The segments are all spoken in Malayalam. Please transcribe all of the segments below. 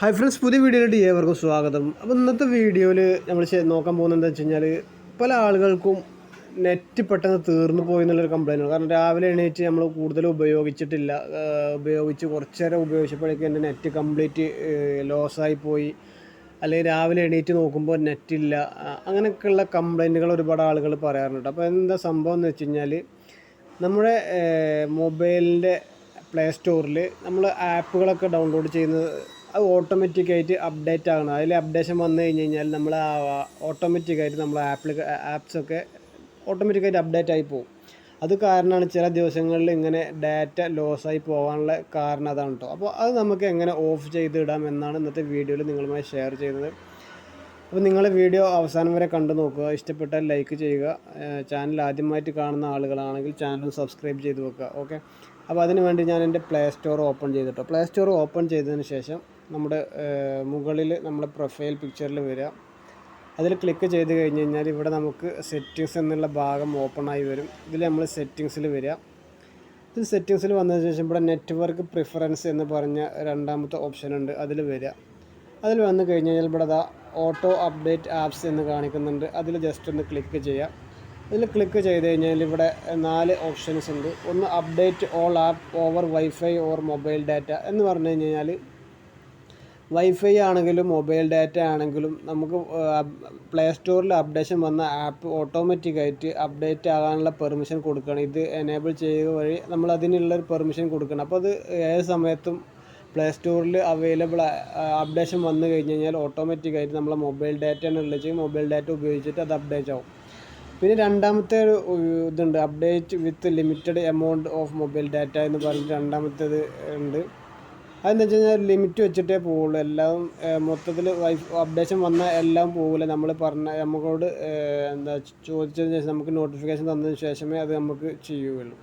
ഹായ് ഫ്രണ്ട്സ് പുതിയ വീഡിയോയിലോട്ട് ഏവർക്കും സ്വാഗതം. അപ്പോൾ ഇന്നത്തെ വീഡിയോയിൽ നമ്മൾ നോക്കാൻ പോകുന്നത് എന്താ വെച്ച് കഴിഞ്ഞാൽ പല ആളുകൾക്കും നെറ്റ് പെട്ടെന്ന് തീർന്നു പോയി എന്നുള്ളൊരു കംപ്ലൈന്റ് ആണ്. കാരണം രാവിലെ എണീറ്റ് നമ്മൾ കൂടുതൽ ഉപയോഗിച്ചിട്ടില്ല. ഉപയോഗിച്ച് കുറച്ച് നേരം ഉപയോഗിച്ചപ്പോഴേക്കും എന്റെ നെറ്റ് കംപ്ലീറ്റ് ലോസായി പോയി. അല്ലെങ്കിൽ രാവിലെ എണീറ്റ് നോക്കുമ്പോൾ നെറ്റില്ല അങ്ങനെയൊക്കെയുള്ള കംപ്ലൈന്റുകൾ ഒരുപാട് ആളുകൾ പറയാറുണ്ട്. അപ്പോൾ എന്താ സംഭവം എന്ന് വെച്ച് കഴിഞ്ഞാൽ നമ്മുടെ മൊബൈലിന്റെ പ്ലേ സ്റ്റോറിൽ നമ്മൾ ആപ്പുകളൊക്കെ ഡൗൺലോഡ് ചെയ്യുന്നത് അത് ഓട്ടോമാറ്റിക്കായിട്ട് അപ്ഡേറ്റ് ആകണം. അതിൽ അപ്ഡേഷൻ വന്നു കഴിഞ്ഞ് കഴിഞ്ഞാൽ നമ്മൾ ഓട്ടോമാറ്റിക്കായിട്ട് നമ്മൾ ആപ്പിൽ ആപ്സൊക്കെ ഓട്ടോമാറ്റിക്കായിട്ട് അപ്ഡേറ്റ് ആയി പോകും അത് കാരണമാണ് ചില ദിവസങ്ങളിൽ ഇങ്ങനെ ഡാറ്റ ലോസായി പോകാനുള്ള കാരണം അതാണ് കേട്ടോ അപ്പോൾ അത് നമുക്ക് എങ്ങനെ ഓഫ് ചെയ്തിടാം എന്നാണ് ഇന്നത്തെ വീഡിയോയിൽ നിങ്ങളുമായി ഷെയർ ചെയ്യുന്നത്. അപ്പോൾ നിങ്ങൾ വീഡിയോ അവസാനം വരെ കണ്ടു നോക്കുക. ഇഷ്ടപ്പെട്ടാൽ ലൈക്ക് ചെയ്യുക. ചാനൽ ആദ്യമായിട്ട് കാണുന്ന ആളുകളാണെങ്കിൽ ചാനൽ സബ്സ്ക്രൈബ് ചെയ്ത് വെക്കുക. ഓക്കെ അപ്പോൾ അതിന് വേണ്ടി ഞാൻ എന്റെ പ്ലേ സ്റ്റോർ ഓപ്പൺ ചെയ്തിട്ടോ. പ്ലേ സ്റ്റോർ ഓപ്പൺ ചെയ്തതിന് ശേഷം നമ്മുടെ മുകളിൽ നമ്മുടെ പ്രൊഫൈൽ പിക്ചറിൽ വരിക. അതിൽ ക്ലിക്ക് ചെയ്ത് കഴിഞ്ഞ് കഴിഞ്ഞാൽ ഇവിടെ നമുക്ക് സെറ്റിങ്സ് എന്നുള്ള ഭാഗം ഓപ്പണായി വരും. ഇതിൽ നമ്മൾ സെറ്റിങ്സിൽ വരിക. ഇത് സെറ്റിങ്സിൽ വന്നതിന് ശേഷം ഇവിടെ നെറ്റ്വർക്ക് പ്രിഫറൻസ് എന്ന് പറഞ്ഞ രണ്ടാമത്തെ ഓപ്ഷൻ ഉണ്ട്. അതിൽ വരിക. അതിൽ വന്നു കഴിഞ്ഞ് കഴിഞ്ഞാൽ ഇവിടെ ഓട്ടോ അപ്ഡേറ്റ് ആപ്സ് എന്ന് കാണിക്കുന്നുണ്ട്. അതിൽ ജസ്റ്റ് ഒന്ന് ക്ലിക്ക് ചെയ്യാം. ഇതിൽ ക്ലിക്ക് ചെയ്ത് കഴിഞ്ഞാൽ ഇവിടെ നാല് ഓപ്ഷൻസ് ഉണ്ട്. ഒന്ന് update all app over wifi or mobile data എന്ന് പറഞ്ഞു കഴിഞ്ഞാൽ വൈഫൈ ആണെങ്കിലും മൊബൈൽ ഡാറ്റ ആണെങ്കിലും നമുക്ക് പ്ലേ സ്റ്റോറിൽ അപ്ഡേഷൻ വന്ന ആപ്പ് ഓട്ടോമാറ്റിക്കായിട്ട് അപ്ഡേറ്റ് ആകാനുള്ള പെർമിഷൻ കൊടുക്കണം ഇത് എനേബിൾ ചെയ്യുക വഴി നമ്മൾ അതിനുള്ളൊരു പെർമിഷൻ കൊടുക്കണം അപ്പോൾ അത് ഏത് സമയത്തും പ്ലേ സ്റ്റോറിൽ അവൈലബിൾ അപ്ഡേഷൻ വന്നു കഴിഞ്ഞ് കഴിഞ്ഞാൽ ഓട്ടോമാറ്റിക്കായിട്ട് നമ്മളെ മൊബൈൽ ഡാറ്റ ഉള്ളത് മൊബൈൽ ഡാറ്റ ഉപയോഗിച്ചിട്ട് അത് അപ്ഡേറ്റ് ആവും. പിന്നെ രണ്ടാമത്തെ ഒരു ഇതുണ്ട് update with limited amount of mobile data എന്ന് പറഞ്ഞിട്ട് രണ്ടാമത്തേത് ഉണ്ട്. അതെന്ന് വെച്ച് കഴിഞ്ഞാൽ ലിമിറ്റ് വെച്ചിട്ടേ പോവുള്ളൂ. എല്ലാം മൊത്തത്തിൽ വൈഫ് അപ്ഡേഷൻ വന്നാൽ എല്ലാം പോകില്ല നമ്മൾ പറഞ്ഞ നമ്മളോട് എന്താ ചോദിച്ചതിന് ശേഷം നമുക്ക് നോട്ടിഫിക്കേഷൻ തന്നതിന് ശേഷമേ അത് നമുക്ക് ചെയ്യുകയുള്ളൂ.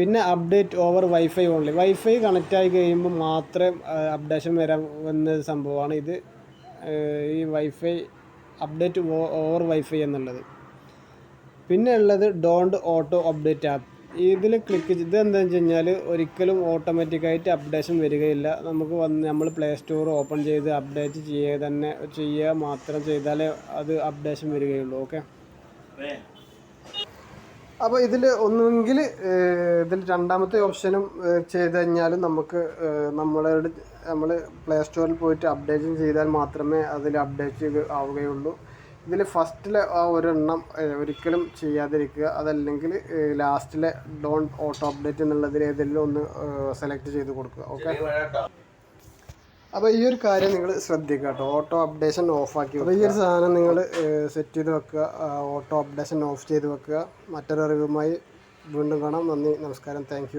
പിന്നെ update over wifi only wifi connect ആയി കഴിയുമ്പോൾ മാത്രമേ അപ്ഡേഷൻ വരാൻ വന്ന സംഭവമാണ് ഇത്. ഈ വൈഫൈ അപ്ഡേറ്റ് ഓവർ വൈഫൈ എന്നുള്ളത്. പിന്നെ ഉള്ളത് ഡോണ്ട് ഓട്ടോ അപ്ഡേറ്റ് ആപ്പ് ഇതിൽ ക്ലിക്ക് ഇത് എന്താണെന്ന് വെച്ച് കഴിഞ്ഞാൽ ഒരിക്കലും ഓട്ടോമാറ്റിക്കായിട്ട് അപ്ഡേഷൻ വരികയില്ല. നമുക്ക് വന്ന് നമ്മൾ പ്ലേ സ്റ്റോർ ഓപ്പൺ ചെയ്ത് അപ്ഡേറ്റ് ചെയ്യുക തന്നെ ചെയ്യുക മാത്രം ചെയ്താലേ അത് അപ്ഡേഷൻ വരികയുള്ളൂ. ഓക്കെ അപ്പോൾ ഇതിൽ ഒന്നുകിൽ ഇതിൽ രണ്ടാമത്തെ ഓപ്ഷനും ചെയ്ത് കഴിഞ്ഞാലും നമുക്ക് നമ്മളുടെ നമ്മളോട് നമ്മൾ പ്ലേ സ്റ്റോറിൽ പോയിട്ട് അപ്ഡേഷൻ ചെയ്താൽ മാത്രമേ അതിൽ അപ്ഡേറ്റ് ആവുകയുള്ളൂ. ഇതിൽ ഫസ്റ്റിലെ ആ ഒരെണ്ണം ഒരിക്കലും ചെയ്യാതിരിക്കുക. അതല്ലെങ്കിൽ ലാസ്റ്റിലെ ഡോണ്ട് ഓട്ടോ അപ്ഡേറ്റ് എന്നുള്ളതിൽ ഏതെങ്കിലും ഒന്ന് സെലക്ട് ചെയ്ത് കൊടുക്കുക. ഓക്കെ അപ്പോൾ ഈ ഒരു കാര്യം നിങ്ങൾ ശ്രദ്ധിക്കുക കേട്ടോ. ഓട്ടോ അപ്ഡേഷൻ ഓഫ് ആക്കി അപ്പോൾ ഈ ഒരു സാധനം നിങ്ങൾ സെറ്റ് ചെയ്ത് വെക്കുക. ഓട്ടോ അപ്ഡേഷൻ ഓഫ് ചെയ്ത് വെക്കുക. മറ്റൊരു അറിവുമായി വീണ്ടും കാണാം. നന്ദി നമസ്കാരം. താങ്ക്